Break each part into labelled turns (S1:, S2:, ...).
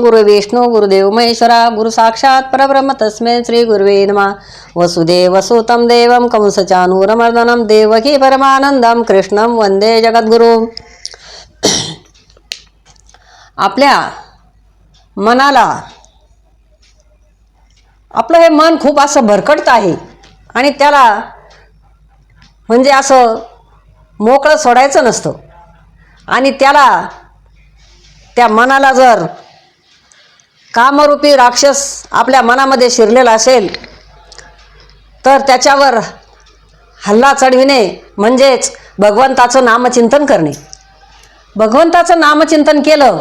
S1: गुरुविष्णु गुरुदेव महेश्वरा गुरु साक्षात परब्रह्म तस्मै श्री गुरुवे नमः। वसुदेव सुतं देवं कंसचानूरमर्दनं देवकी परमानंदं कृष्णं वंदे जगद्गुरु। आपल्या मनाला आपलं हे मन खूप असं भरकटत आहे आणि त्याला म्हणजे असं मोकळं सोडायचं नसतं. आणि त्याला त्या मनाला जर कामरूपी राक्षस आपल्या मनामध्ये शिरलेला असेल तर त्याच्यावर हल्ला चढविणे म्हणजेच भगवंताचं नामचिंतन करणे. भगवंताचं नामचिंतन केलं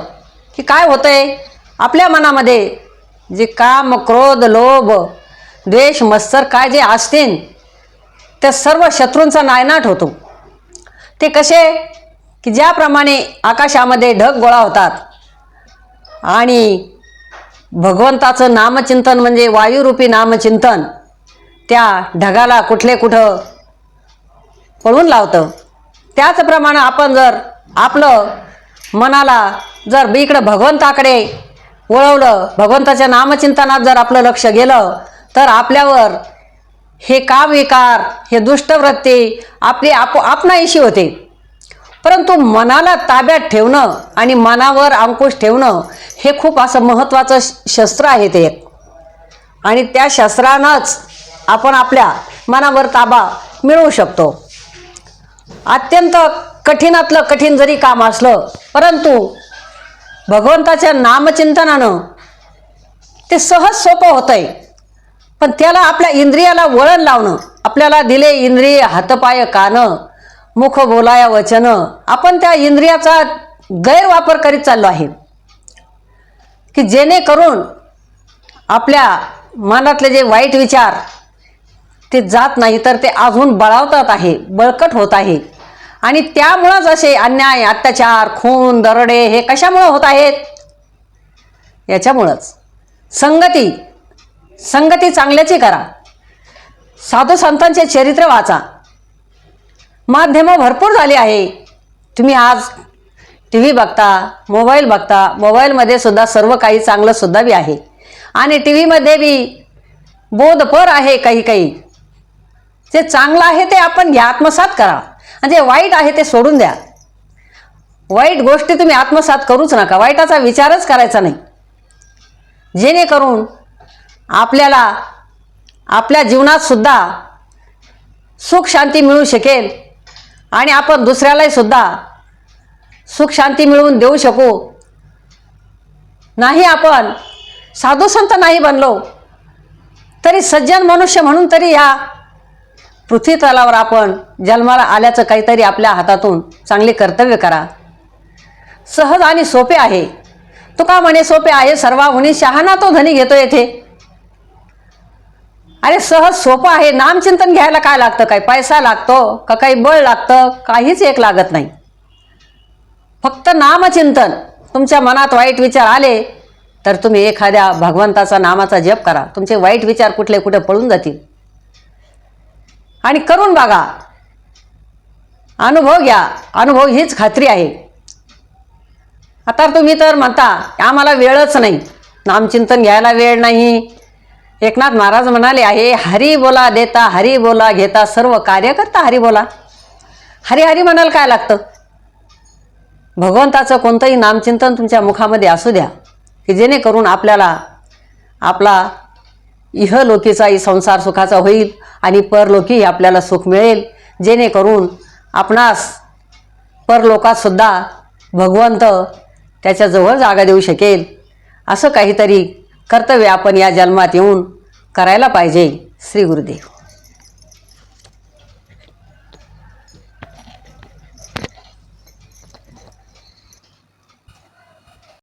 S1: की काय होतंय? आपल्या मनामध्ये जे काम क्रोध लोभ द्वेष मत्सर काय जे असतील त्या सर्व शत्रूंचा नायनाट होतो. ते कसे? की ज्याप्रमाणे आकाशामध्ये ढग गोळा होतात आणि भगवंताचं नामचिंतन म्हणजे वायुरूपी नामचिंतन. त्या ढगाला कुठले कुठं पळून लावतं. त्याचप्रमाणे आपण जर आपलं मनाला जर इकडं भगवंताकडे वळवलं भगवंताच्या नामचिंतनात जर आपलं लक्ष गेलं तर आपल्यावर हे कामविकार हे दुष्टवृत्ती आपली आप आपणाईशी होते. परंतु मनाला ताब्यात ठेवणं आणि मनावर अंकुश ठेवणं हे खूप असं महत्त्वाचं श- शस्त्र आहे ते एक. आणि त्या शस्त्रानंच आपण आपल्या मनावर ताबा मिळवू शकतो. अत्यंत कठीणातलं कठीण जरी काम असलं परंतु भगवंताच्या नामचिंतनानं ते सहज सोपं होतं आहे पण त्याला आपल्या इंद्रियाला वळण लावणं आपल्याला दिले इंद्रिय हातपाय कानं मुख बोलाया वचन आपण त्या इंद्रियाचा गैरवापर करीत चाललो आहे. की जेणेकरून आपल्या मनातले जे वाईट विचार ते जात नाही तर ते अजून बळावतात आहे बळकट होत आहे. आणि त्यामुळंच असे अन्याय अत्याचार खून दरडे हे कशामुळं होत आहेत? याच्यामुळंच. संगती संगती चांगल्याची करा. साधू संतांचे चरित्र वाचा. माध्यमं भरपूर झाली आहे. तुम्ही आज टी व्ही बघता मोबाईल बघता मोबाईलमध्ये सुद्धा सर्व काही चांगलं सुद्धा बी आहे. आणि टी व्हीमध्ये बी बोधपर आहे काही काही. जे चांगलं आहे ते आपण घ्या आत्मसात करा. आणि जे वाईट आहे ते सोडून द्या. वाईट गोष्टी तुम्ही आत्मसात करूच नका. वाईटाचा विचारच करायचा नाही. जेणेकरून आपल्याला आपल्या जीवनात सुद्धा सुख शांती मिळू शकेल. आणि आपण दुसऱ्यालाही सुद्धा सुख शांती मिळवून देऊ शकू. नाही आपण साधू संत नाही बनलो तरी सज्जन मनुष्य म्हणून तरी या पृथ्वी तलावर आपण जन्माला आल्याचं काहीतरी आपल्या हातातून चांगले कर्तव्य करा. सहज आणि सोपे आहे. तुका म्हणे सोपे आहे सर्वाहुनी शहाणा तो धनी घेतो येथे. अरे सहज सोपं आहे. नामचिंतन घ्यायला काय लागतं? काय पैसा लागतो का काही बळ लागतं? काहीच एक लागत नाही. फक्त नामचिंतन. तुमच्या मनात वाईट विचार आले तर तुम्ही एखाद्या भगवंताचा नामाचा जप करा. तुमचे वाईट विचार कुठले कुठे पळून जातील. आणि करून बघा. अनुभव घ्या. अनुभव हीच खात्री आहे. आता तुम्ही तर म्हणता आम्हाला वेळच नाही. नामचिंतन घ्यायला वेळ नाही. एकनाथ महाराज म्हणाले आहे हरी बोला देता हरी बोला घेता सर्व कार्य करता हरी बोला. हरी हरी म्हणाल काय लागतं? भगवंताचं कोणतंही नामचिंतन तुमच्या मुखामध्ये असू द्या की जेणेकरून आपल्याला आपला इहलोकीचाही संसार सुखाचा होईल आणि परलोकीही आपल्याला सुख मिळेल. जेणेकरून आपणास परलोकातसुद्धा भगवंत त्याच्याजवळ जागा देऊ शकेल. असं काहीतरी कर्तव्य आपण या जन्मात येऊन करायला पाहिजे. श्री गुरुदेव.